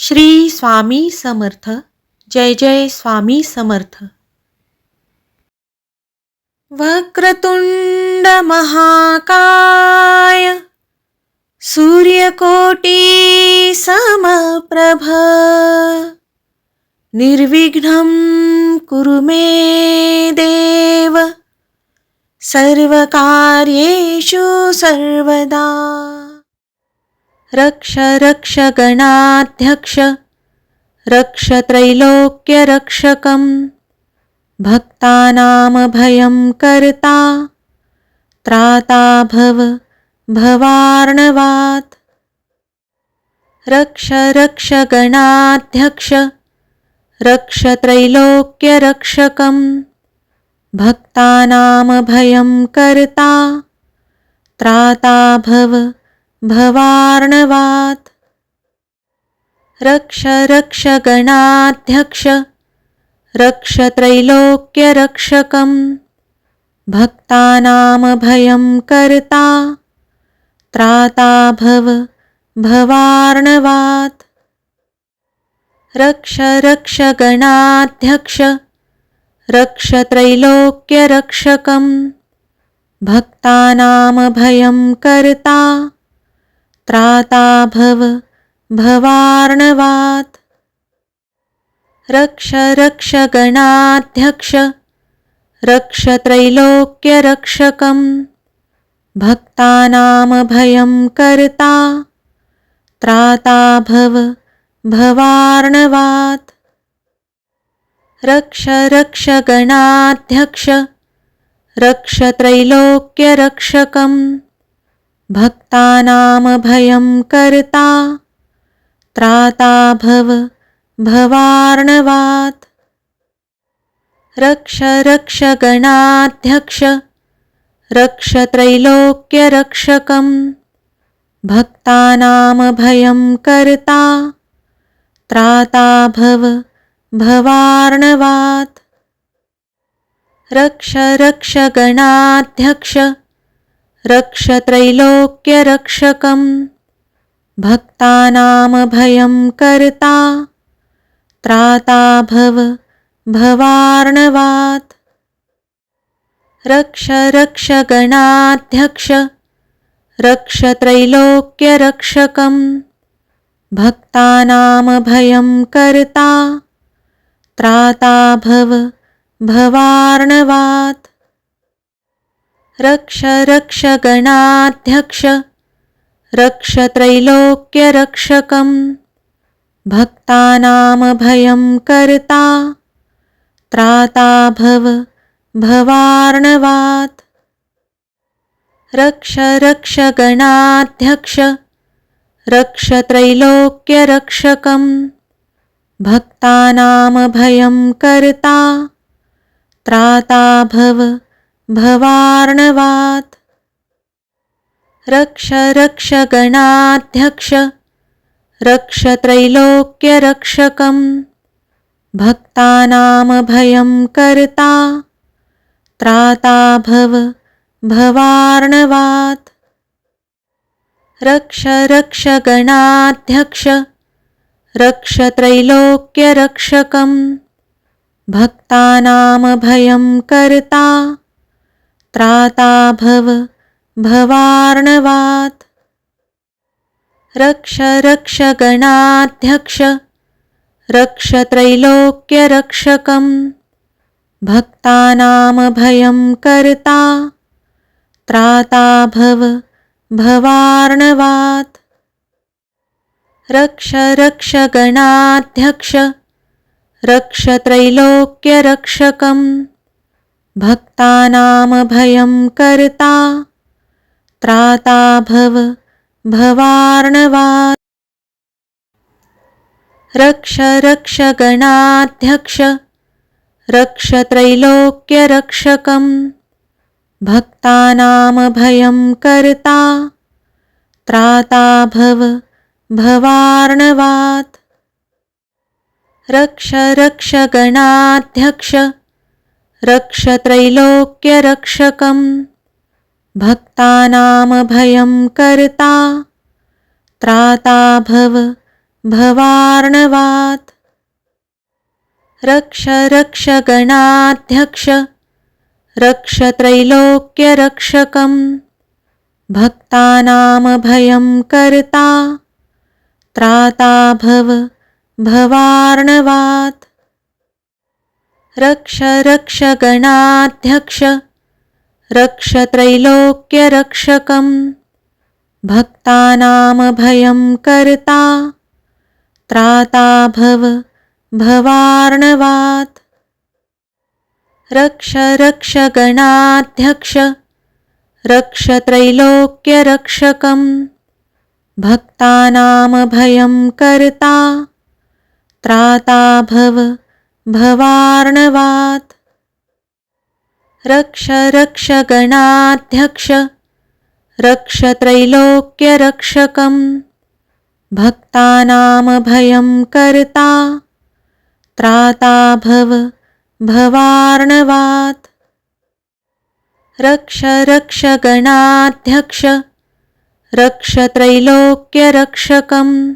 श्री स्वामी समर्थ। जय जय स्वामी समर्थ। वक्रतुंड महाकाय सूर्यकोटी समप्रभ निर्विघ्नं कुरु मे देव। सर्वकार्येषु सर्वदा। रक्ष रक्ष गणाध्यक्ष, रक्ष त्रैलोक्यरक्षकं भक्तानामभयं कर्ता, त्राता भव, भवार्णवात्। रक्ष रक्ष गणाध्यक्ष, रक्ष त्रैलोक्यरक्षकं भक्तानामभयं कर्ता, त्राता भव भवार्णवात्। रक्ष रक्ष गणाध्यक्ष, रक्ष त्रैलोक्यरक्षकं भक्तानामभयं कर्ता, त्राता भव, भवार्णवात्। रक्ष रक्ष गणाध्यक्ष, रक्ष त्रैलोक्यरक्षकं भक्तानामभयं कर्ता त्राता भव भवार्णवात्। रक्ष रक्ष गणाध्यक्ष, रक्ष त्रैलोक्यरक्षकं भक्तानामभयं कर्ता, त्राता भव भवार्णवात्। रक्ष रक्ष गणाध्यक्ष, रक्ष त्रैलोक्यरक्षकं भक्तानामभयं कर्ता, त्राता भव भवार्णवात्। रक्ष रक्ष गणाध्यक्ष, रक्ष त्रैलोक्यरक्षकं भक्तानामभयं कर्ता, त्राता भव भवार्णवात्। रक्ष रक्ष गणाध्यक्ष रक्ष त्रैलोक्यरक्षकं भक्तानामभयं कर्ता। त्राता भव भवार्णवात्। रक्ष रक्ष गणाध्यक्ष रक्ष त्रैलोक्यरक्षकं भक्तानामभयं कर्ता। त्राता भव भवार्णवात्। रक्ष रक्ष गणाध्यक्ष, रक्ष त्रैलोक्यरक्षकं भक्तानामभयं कर्ता, त्राता भव, भवार्णवात्। रक्ष रक्ष गणाध्यक्ष, रक्ष त्रैलोक्यरक्षकं भक्तानामभयं कर्ता, त्राता भव भवार्णवात्। रक्ष रक्ष गणाध्यक्ष, रक्ष त्रैलोक्यरक्षकं भक्तानामभयं कर्ता, त्राता भव, भवार्णवात्। रक्ष रक्ष गणाध्यक्ष, रक्ष त्रैलोक्यरक्षकं भक्तानामभयं कर्ता त्राता भव भवार्णवात्। रक्ष रक्ष गणाध्यक्ष, रक्ष त्रैलोक्यरक्षकं भक्तानामभयं कर्ता त्राता भव भवार्णवात्। रक्ष रक्ष गणाध्यक्ष, रक्ष त्रैलोक्यरक्षकं भक्तानामभयं कर्ता, त्राता भव भवार्णवात् रक्ष रक्ष गणाध्यक्ष, रक्ष त्रैलोक्यरक्षकं भक्तानामभयं कर्ता, त्राता भव भवार्णवात्। रक्ष रक्ष गणाध्यक्ष रक्ष त्रैलोक्यरक्षकं भक्तानामभयं कर्ता। त्राता भव भवार्णवात्। रक्ष रक्ष गणाध्यक्ष। रक्ष भक्तानामभयं कर्ता। त्राता भव भवार्णवात्। रक्ष रक्ष गणाध्यक्ष। रक्ष त्रैलोक्यरक्षकम् भक्तानामभयं कर्ता। त्राता भव, भवार्णवात्। रक्ष रक्ष गणाध्यक्ष। रक्ष त्रैलोक्यरक्षकम् भक्तानामभयं कर्ता। त्राता भव भवार्णवात्। रक्ष रक्ष गणाध्यक्ष, रक्ष त्रैलोक्यरक्षकम् भक्तानामभयं कर्ता, त्राता भव, भवार्णवात्। रक्ष रक्ष गणाध्यक्ष, रक्ष त्रैलोक्यरक्षकम्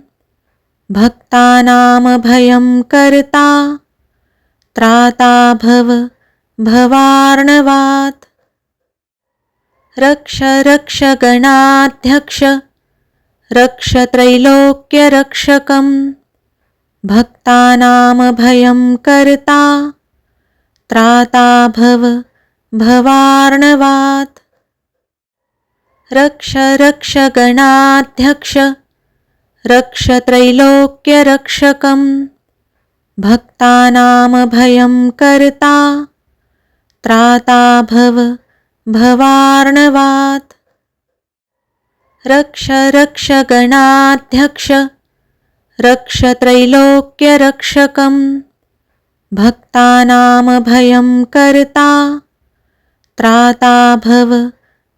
भक्तानामभयं कर्ता त्राता भव भवार्णवात्। रक्ष रक्ष गणाध्यक्ष, रक्ष त्रैलोक्यरक्षकम् भक्तानामभयं कर्ता, त्राता भव भवार्णवात्। रक्ष रक्ष गणाध्यक्ष, रक्ष त्रैलोक्यरक्षकम् भक्तानामभयं कर्ता, त्राता भव भवार्णवात्। रक्ष रक्ष गणाध्यक्ष, रक्ष त्रैलोक्यरक्षकम् भक्तानामभयं कर्ता, त्राता भव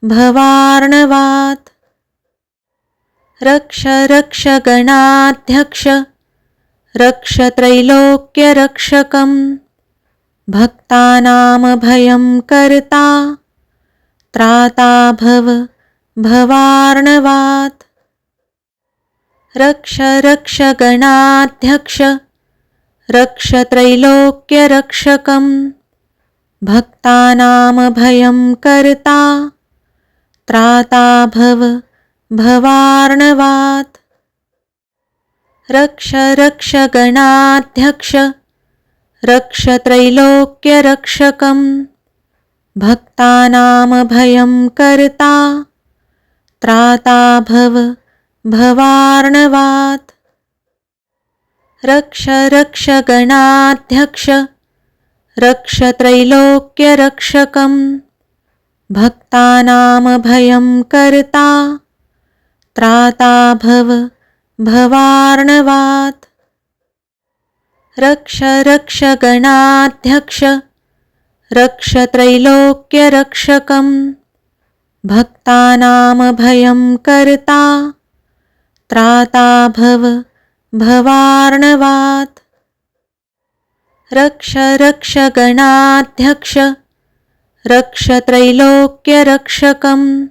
भवार्णवात्। रक्ष रक्ष गणाध्यक्ष रक्ष त्रैलोक्यरक्षकम् भक्तानामभयं कर्ता त्राता भव भवार्णवात्। रक्ष रक्ष भक्तानामभयं कर्ता त्राता भव भवार्णवात्। रक्ष रक्ष गणाध्यक्ष, रक्ष त्रैलोक्यरक्षकम् भक्तानामभयं कर्ता, त्राता भव, भवार्णवात्। रक्ष रक्ष गणाध्यक्ष, रक्ष त्रैलोक्यरक्षकम् भक्तानामभयं कर्ता, त्राता भव भवार्णवात्। रक्ष रक्ष गणाध्यक्ष, रक्ष त्रैलोक्यरक्षकम् भक्तानामभयं कर्ता, त्राता भव, भवार्णवात्। रक्ष रक्ष गणाध्यक्ष, रक्ष त्रैलोक्यरक्षकम्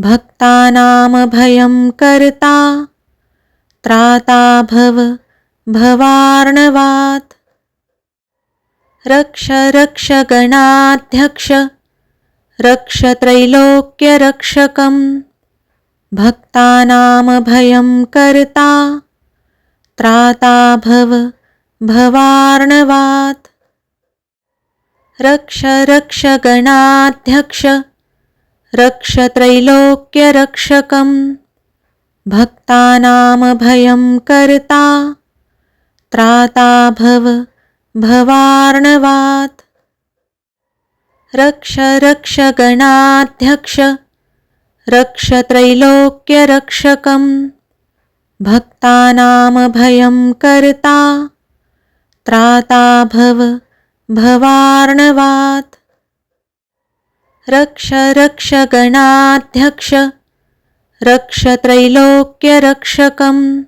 भक्तानामभयं कर्ता त्राता भव भवार्णवात्। रक्ष रक्ष गणाध्यक्ष, रक्ष त्रैलोक्यरक्षकम् भक्तानामभयं कर्ता, त्राता भव भवार्णवात्। रक्ष रक्ष गणाध्यक्ष, रक्ष त्रैलोक्यरक्षकम् भक्तानामभयं कर्ता, त्राता भव भवार्णवात्। रक्ष रक्ष गणाध्यक्ष, रक्ष त्रैलोक्यरक्षकम् भक्तानामभयं कर्ता, त्राता भव भवार्णवात्। रक्ष रक्ष गणाध्यक्ष रक्ष त्रैलोक्यरक्षकम्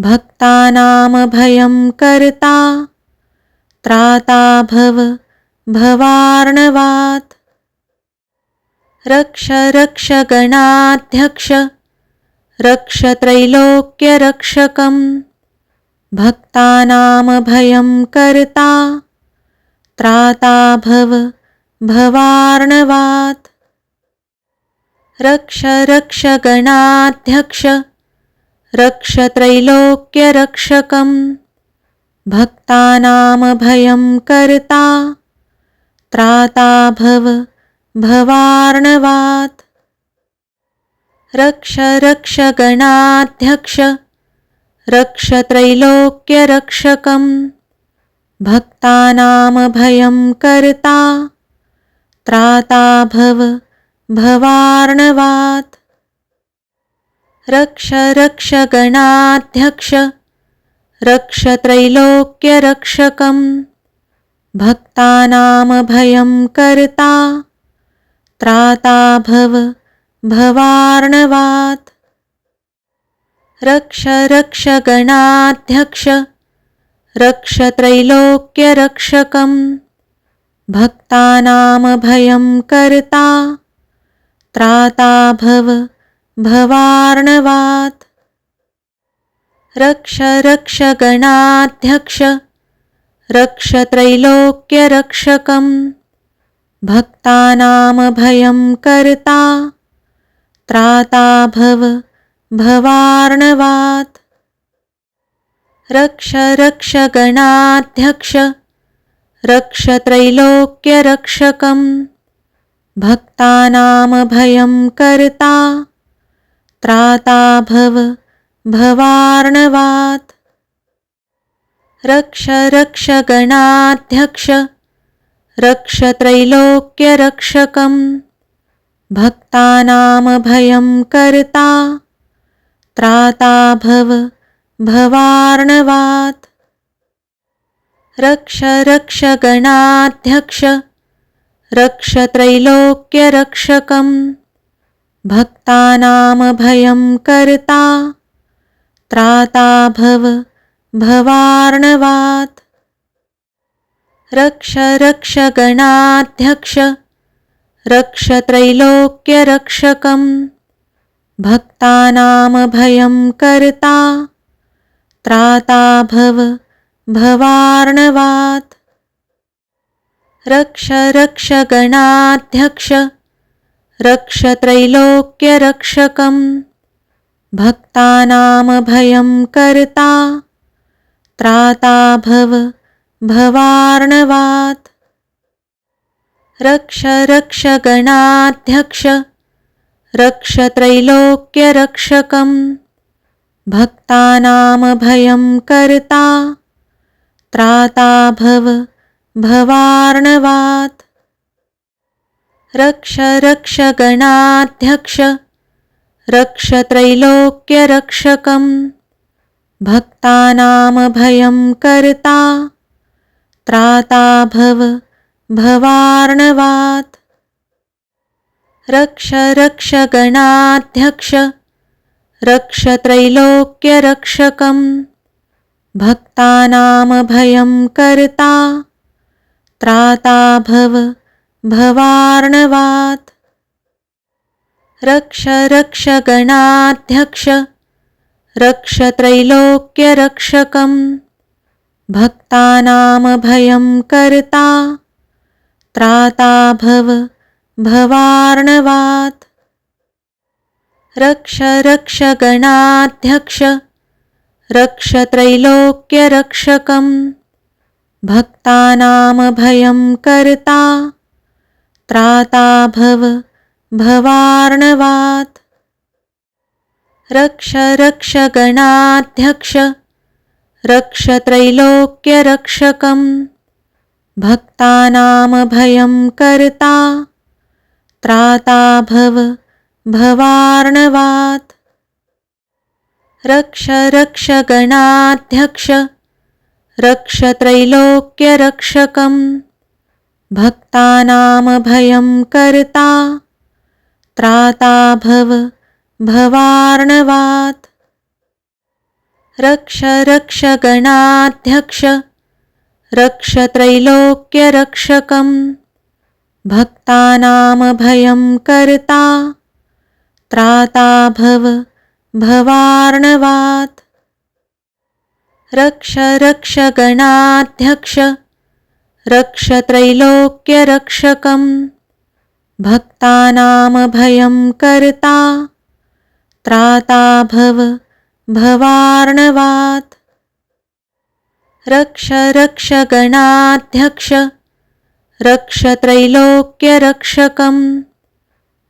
भक्तानामभयं कर्ता। त्राता भव, भवार्णवात्। रक्ष रक्ष गणाध्यक्ष रक्षत्रैलोक्यरक्षकम् भक्तानामभयं कर्ता। त्राता भव, भवार्णवात्। रक्ष रक्ष गणाध्यक्ष रक्षत्रैलोक्यरक्षकम् भक्तानामभयं कर्ता, त्राता भव, भवार्णवात्। रक्ष रक्ष गणाध्यक्ष रक्षत्रैलोक्यरक्षकम् भक्तानामभयं कर्ता, त्राता भव भवार्णवात्। रक्ष रक्ष गणाध्यक्ष रक्षत्रैलोक्यरक्षकम् भक्तानामभयं कर्ता, त्राता भव, भवार्णवात्। रक्ष रक्ष गणाध्यक्ष रक्षत्रैलोक्यरक्षकम् भक्तानामभयं कर्ता त्राता भव, भवार्णवात्। रक्ष रक्ष गणाध्यक्ष रक्षत्रैलोक्यरक्षकम् भक्तानामभयं कर्ता, त्राता भव, भवार्णवात्। रक्ष रक्ष गणाध्यक्ष रक्षत्रैलोक्यरक्षकम् भक्तानामभयं कर्ता, त्राता भव भवार्णवात्। रक्ष रक्ष गणाध्यक्ष रक्षत्रैलोक्यरक्षकम् भक्तानामभयं कर्ता, त्राता भव भवार्णवात्। रक्ष रक्ष गणाध्यक्ष रक्षत्रैलोक्यरक्षकम्। भक्तानामभयं कर्ता, त्राता भव भवार्णवात्। रक्ष रक्ष गणाध्यक्ष, रक्षत्रैलोक्यरक्षकम्। भक्तानामभयं कर्ता, त्राता भव भवार्णवात्। रक्ष रक्ष गणाध्यक्ष। रक्षत्रैलोक्यरक्षकम् भक्तानामभयं कर्ता। त्राता भव, भवार्णवात्। रक्ष रक्ष गणाध्यक्ष। रक्षत्रैलोक्यरक्षकम् भक्तानामभयं कर्ता। त्राता भव भवार्णवात्। रक्ष रक्ष गणाध्यक्ष रक्षत्रैलोक्यरक्षकम् भक्तानामभयं कर्ता, त्राता भव, भवार्णवात्। रक्ष रक्ष गणाध्यक्ष रक्षत्रैलोक्यरक्षकम् भक्तानामभयं कर्ता त्राता भव, भवार्णवात्। रक्ष रक्ष गणाध्यक्ष रक्षत्रैलोक्यरक्षकम् भक्तानामभयं कर्ता, त्राता भव, भवार्णवात्। रक्ष रक्ष गणाध्यक्ष रक्षत्रैलोक्यरक्षकम् भक्तानामभयं कर्ता, त्राता भव भवार्णवात्। रक्ष रक्ष गणाध्यक्ष रक्षत्रैलोक्यरक्षकम् भक्तानामभयं कर्ता, त्राता भव भवार्णवात्। रक्ष रक्ष गणाध्यक्ष रक्षत्रैलोक्यरक्षकम्। भक्तानामभयं कर्ता। त्राता भव भवार्णवात्। रक्ष रक्ष गणाध्यक्ष। भक्तानामभयं कर्ता। त्राता भव भवार्णवात्। रक्ष रक्ष गणाध्यक्ष, रक्ष त्रैलोक्यरक्षकम् भक्तानामभयं कर्ता, त्राता भव, भवार्णवात्। रक्ष रक्ष गणाध्यक्ष, रक्ष त्रैलोक्यरक्षकम्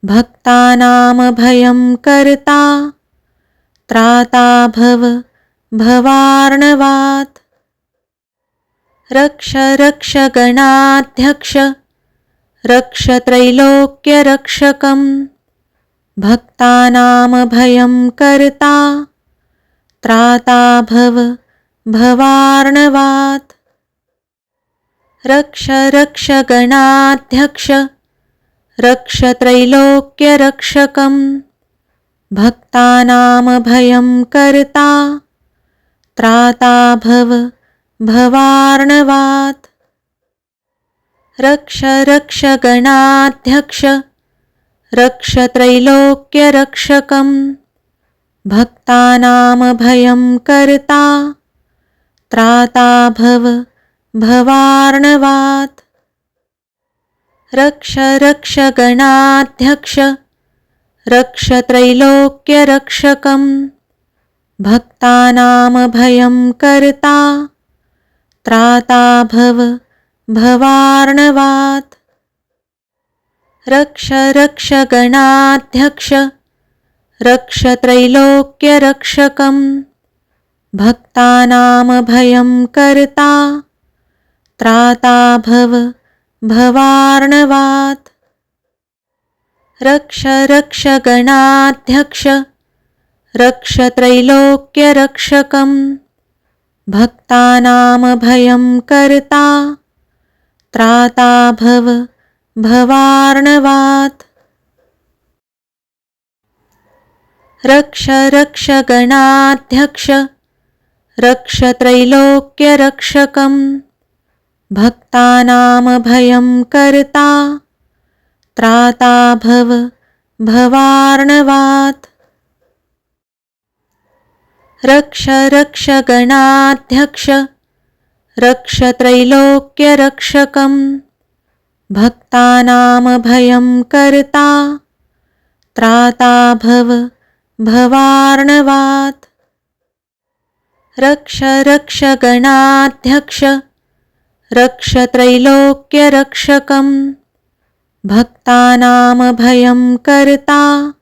भक्तानामभयं कर्ता, त्राता भव भवार्णवात्। रक्ष रक्ष गणाध्यक्ष, रक्ष त्रैलोक्यरक्षकम् भक्तानामभयं कर्ता, त्राता भव, भवार्णवात्। रक्ष रक्ष गणाध्यक्ष, रक्ष त्रैलोक्यरक्षकम् भक्तानामभयं कर्ता त्राता भव भवार्णवात्। रक्ष रक्ष गणाध्यक्ष, रक्ष त्रैलोक्यरक्षकम् भक्तानामभयं कर्ता, त्राता भव भवार्णवात्। रक्ष रक्ष गणाध्यक्ष, रक्ष त्रैलोक्यरक्षकम् भक्तानामभयं कर्ता, त्राता भव भवार्णवात्। रक्ष रक्ष गणाध्यक्ष, रक्ष त्रैलोक्यरक्षकम् भक्तानामभयं कर्ता, त्राता भव भवार्णवात्। रक्ष रक्ष गणाध्यक्ष रक्ष त्रैलोक्यरक्षकम् भक्तानामभयं कर्ता। त्राता भव भवार्णवात्। रक्ष रक्ष गणाध्यक्ष। रक्ष त्रैलोक्यरक्षकम् भक्तानामभयं कर्ता। त्राता भव भवार्णवात्। रक्ष रक्ष गणाध्यक्ष, रक्ष त्रैलोक्यरक्षकम् भक्तानामभयं कर्ता, त्राता भव, भवार्णवात्। रक्ष रक्ष गणाध्यक्ष, रक्ष त्रैलोक्यरक्षकम् भक्तानामभयं कर्ता,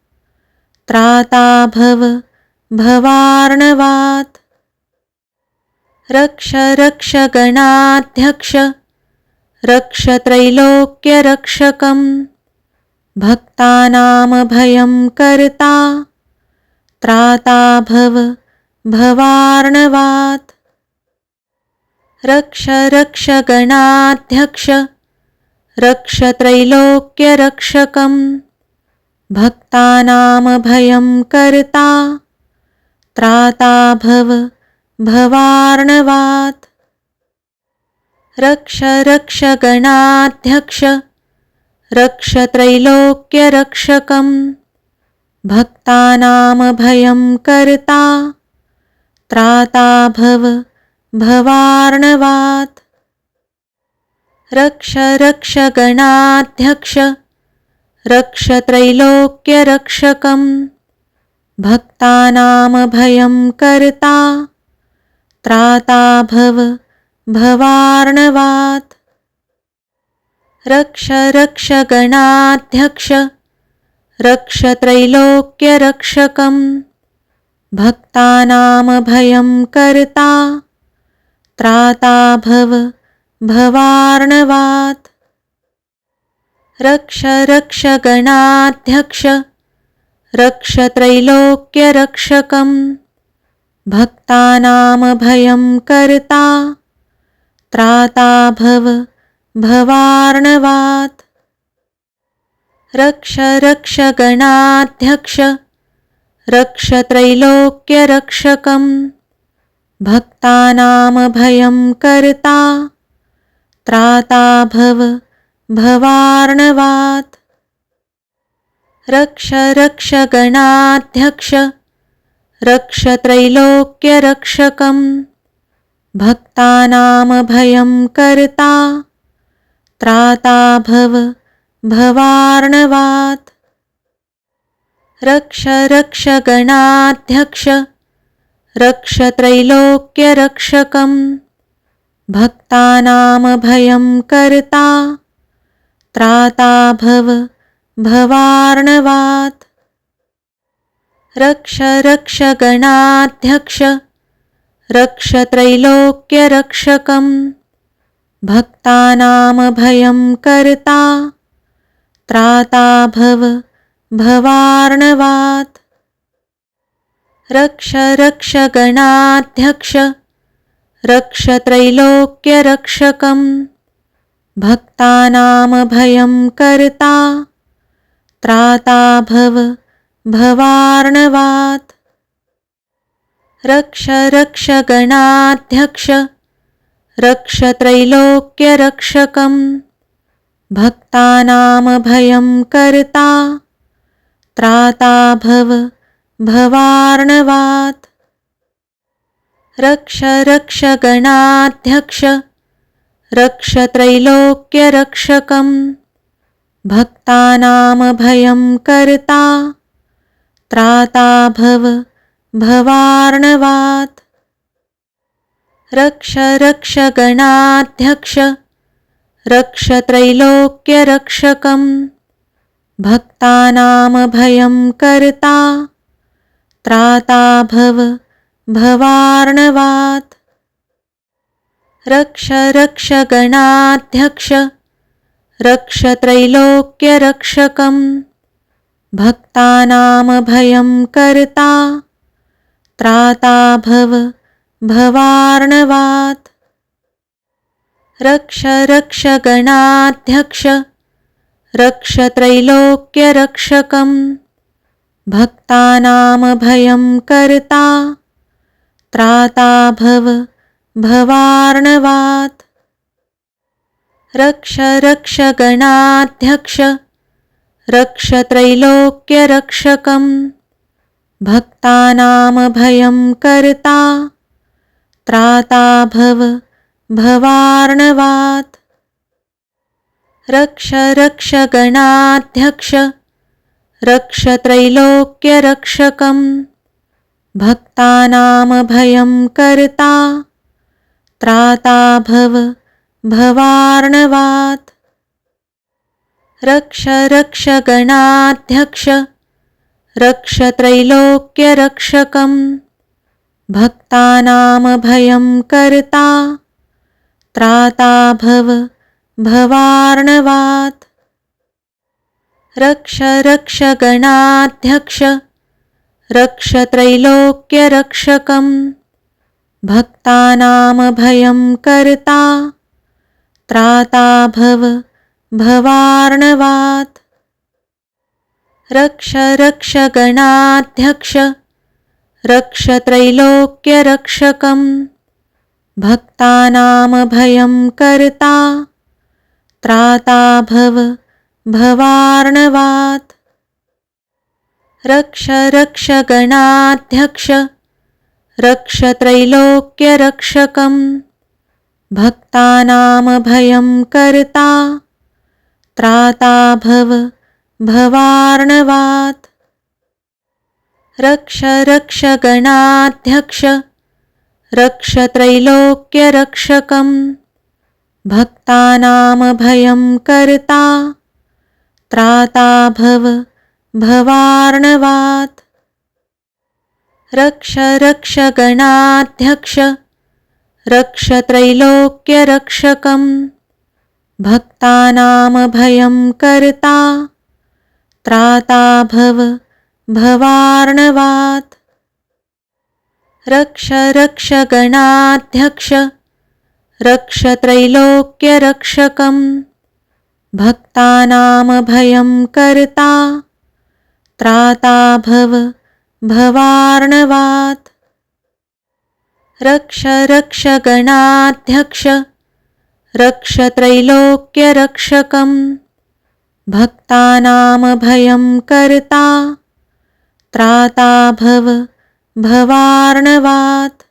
त्राता भव भवार्णवात्। रक्ष रक्ष गणाध्यक्ष, रक्ष त्रैलोक्यरक्षकम् भक्तानामभयं कर्ता, त्राता भव, भवार्णवात्। रक्ष रक्ष गणाध्यक्ष, रक्ष त्रैलोक्यरक्षकम् भक्तानामभयं कर्ता त्राता भव भवार्णवात्। रक्ष रक्ष गणाध्यक्ष, रक्ष त्रैलोक्यरक्षकम् भक्तानामभयं कर्ता, त्राता भव भवार्णवात्। रक्ष रक्ष गणाध्यक्ष, रक्ष त्रैलोक्यरक्षकम् भक्तानामभयं कर्ता त्राता भव भवार्णवात्। रक्ष रक्ष गणाध्यक्ष, रक्ष त्रैलोक्यरक्षकम् भक्तानामभयं कर्ता त्राता भव भवार्णवात् रक्ष रक्ष गणाध्यक्ष रक्ष त्रैलोक्यरक्षकम् भक्तानामभयं कर्ता। त्राता भव भवार्णवात्। रक्ष रक्ष गणाध्यक्ष। रक्ष त्रैलोक्यरक्षकम् भक्तानामभयं कर्ता। त्राता भव भवार्णवात्। रक्ष रक्ष गणाध्यक्ष, रक्ष त्रैलोक्यरक्षकम् भक्तानामभयं कर्ता, त्राता भव, भवार्णवात्। रक्ष रक्ष गणाध्यक्ष, रक्ष त्रैलोक्यरक्षकम् भक्तानामभयं कर्ता, त्राता भव भवार्णवात्। रक्ष रक्ष गणाध्यक्ष रक्षत्रैलोक्यरक्षकम् भक्तानामभयं कर्ता, त्राता भव, भवार्णवात्। रक्ष रक्ष गणाध्यक्ष रक्षत्रैलोक्यरक्षकम् भक्तानामभयं कर्ता त्राता भव भवार्णवात्। रक्ष रक्ष गणाध्यक्ष रक्षत्रैलोक्यरक्षकम् भक्तानामभयं कर्ता त्राता भव भवार्णवात्। रक्ष रक्ष गणाध्यक्ष रक्षत्रैलोक्यरक्षकम् भक्तानामभयं कर्ता, त्राता भव भवार्णवात्। रक्ष रक्ष गणाध्यक्ष रक्षत्रैलोक्यरक्षकम् भक्तानामभयं कर्ता, त्राता भव भवार्णवात्। रक्ष रक्ष गणाध्यक्ष रक्षत्रैलोक्यरक्षकम्। भक्तानामभयं कर्ता, त्राता भव भवार्णवात्। रक्ष रक्ष गणाध्यक्ष, रक्षत्रैलोक्यरक्षकम्। भक्तानामभयं कर्ता, त्राता भव भवार्णवात्। रक्ष रक्ष गणाध्यक्ष। रक्ष रक्ष गणाध्यक्ष रक्षत्रैलोक्यरक्षकम् भक्तानामभयं कर्ता। त्राता भव, भवार्णवात्। रक्ष रक्ष गणाध्यक्ष। रक्ष रक्ष गणाध्यक्ष रक्षत्रैलोक्यरक्षकम् भक्तानामभयं कर्ता। त्राता भव भवार्णवात्। रक्ष रक्ष गणाध्यक्ष, रक्ष रक्षत्रैलोक्यरक्षकम् भक्तानामभयं कर्ता, त्राता भव, भवार्णवात्। रक्ष रक्ष गणाध्यक्ष, रक्ष रक्षत्रैलोक्यरक्षकम् भक्तानामभयं कर्ता त्राता भव, भवार्णवात्। रक्ष रक्ष गणाध्यक्ष रक्षत्रैलोक्यरक्षकम् भक्तानामभयं कर्ता, त्राता भव, भवार्णवात्। रक्ष रक्ष गणाध्यक्ष रक्षत्रैलोक्यरक्षकम् भक्तानामभयं कर्ता, त्राता भव भवार्णवात्। रक्ष रक्ष गणाध्यक्ष रक्षत्रैलोक्यरक्षकम् भक्तानामभयं कर्ता, त्राता भव भवार्णवात्। रक्ष रक्ष गणाध्यक्ष रक्षत्रैलोक्यरक्षकम्। भक्तानामभयं कर्ता त्राता भव भवार्णवात्। रक्ष रक्ष भक्तानामभयं कर्ता त्राता भव भवार्णवात्। रक्ष रक्ष गणाध्यक्ष रक्षत्रैलोक्यरक्षकम् भक्तानामभयं कर्ता, त्राता भव, भवार्णवात्।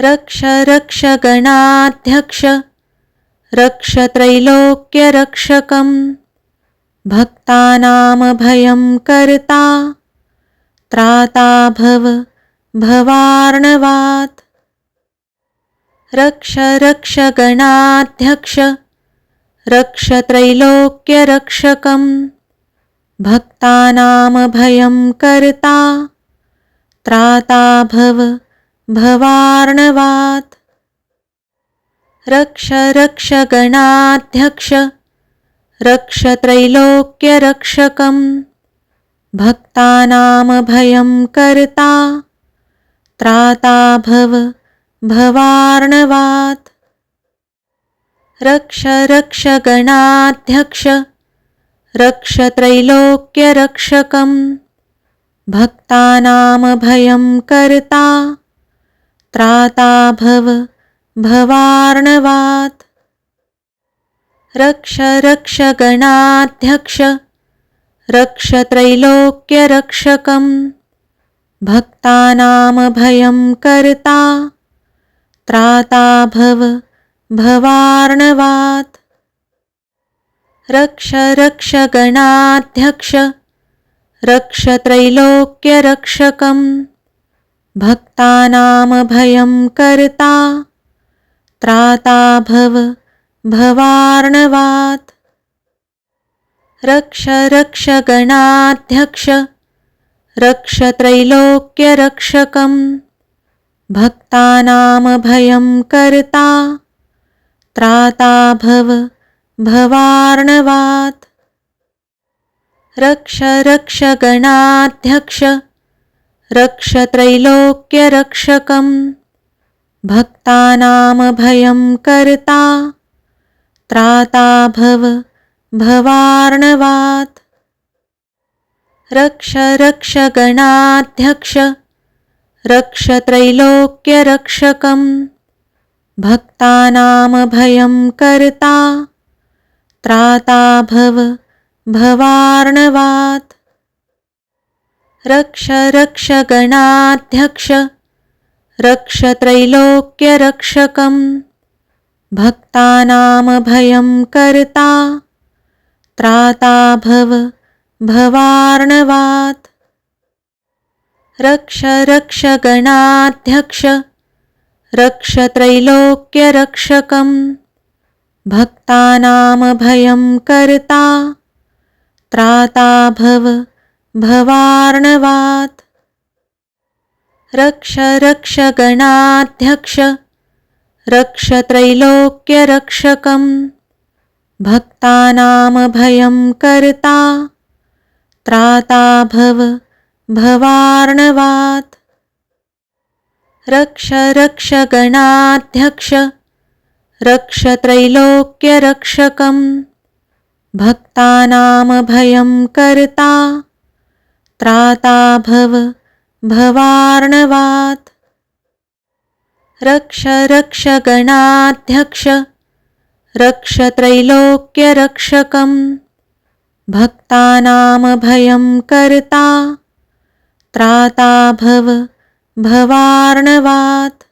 रक्ष रक्ष गणाध्यक्ष, रक्ष त्रैलोक्यरक्षकम् भक्तानामभयं कर्ता, त्राता भव भवार्णवात्। रक्ष रक्ष गणाध्यक्ष, रक्ष त्रैलोक्यरक्षकम् भक्तानामभयं कर्ता, त्राता भव, भवार्णवात्। रक्ष रक्ष गणाध्यक्ष, रक्ष त्रैलोक्यरक्षकम् भक्तानामभयं कर्ता त्राता भव भवार्णवात्। रक्ष रक्ष गणाध्यक्ष, रक्ष त्रैलोक्यरक्षकम् भक्तानामभयं कर्ता, त्राता भव भवार्णवात्। रक्ष रक्ष गणाध्यक्ष, रक्ष त्रैलोक्यरक्षकम् भक्तानामभयं कर्ता, त्राता भव भवार्णवात्। रक्ष रक्ष गणाध्यक्ष, रक्ष त्रैलोक्यरक्षकम् भक्तानामभयं कर्ता, त्राता भव भवार्णवात्। रक्ष रक्ष गणाध्यक्ष रक्ष त्रैलोक्यरक्षकम् भक्तानामभयं कर्ता। त्राता भव भवार्णवात्। रक्ष रक्ष गणाध्यक्ष रक्ष त्रैलोक्यरक्षकम् भक्तानामभयं कर्ता। त्राता भव भवार्णवात्। रक्ष रक्ष गणाध्यक्ष, रक्ष त्रैलोक्यरक्षकम् भक्तानामभयं कर्ता, त्राता भव, भवार्णवात्। रक्ष रक्ष गणाध्यक्ष, रक्ष त्रैलोक्यरक्षकम् भक्तानामभयं कर्ता, त्राता भव भवार्णवात्। रक्ष रक्ष गणाध्यक्ष, रक्ष त्रैलोक्यरक्षकम् भक्तानामभयं कर्ता, त्राता भव, भवार्णवात्। रक्ष रक्ष गणाध्यक्ष, रक्ष त्रैलोक्यरक्षकम् भक्तानामभयं कर्ता त्राता भव भवार्णवात्। रक्ष रक्ष गणाध्यक्ष, रक्ष त्रैलोक्यरक्षकम् भक्तानामभयं कर्ता त्राता भव भवार्णवात्। रक्ष रक्ष गणाध्यक्ष, रक्ष त्रैलोक्यरक्षकम् भक्तानामभयं कर्ता, त्राता भव भवार्णवात्।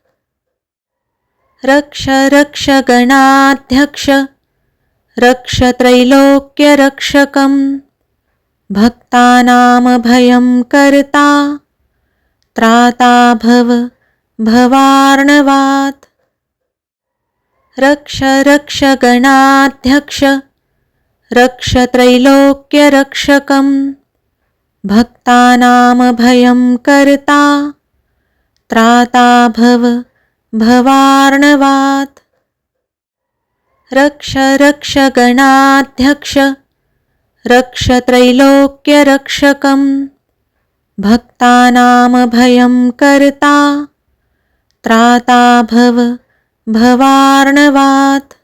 रक्ष रक्ष गणाध्यक्ष, रक्ष त्रैलोक्यरक्षकम् भक्तानामभयं कर्ता, त्राता भव भवार्णवात्। रक्ष रक्ष गणाध्यक्ष रक्ष त्रैलोक्यरक्षकम् भक्तानामभयं कर्ता, त्राता भव भवार्णवात्। रक्ष रक्ष गणाध्यक्ष रक्ष त्रैलोक्यरक्षकम् भक्तानामभयं कर्ता, त्राता भव भवार्णवात्।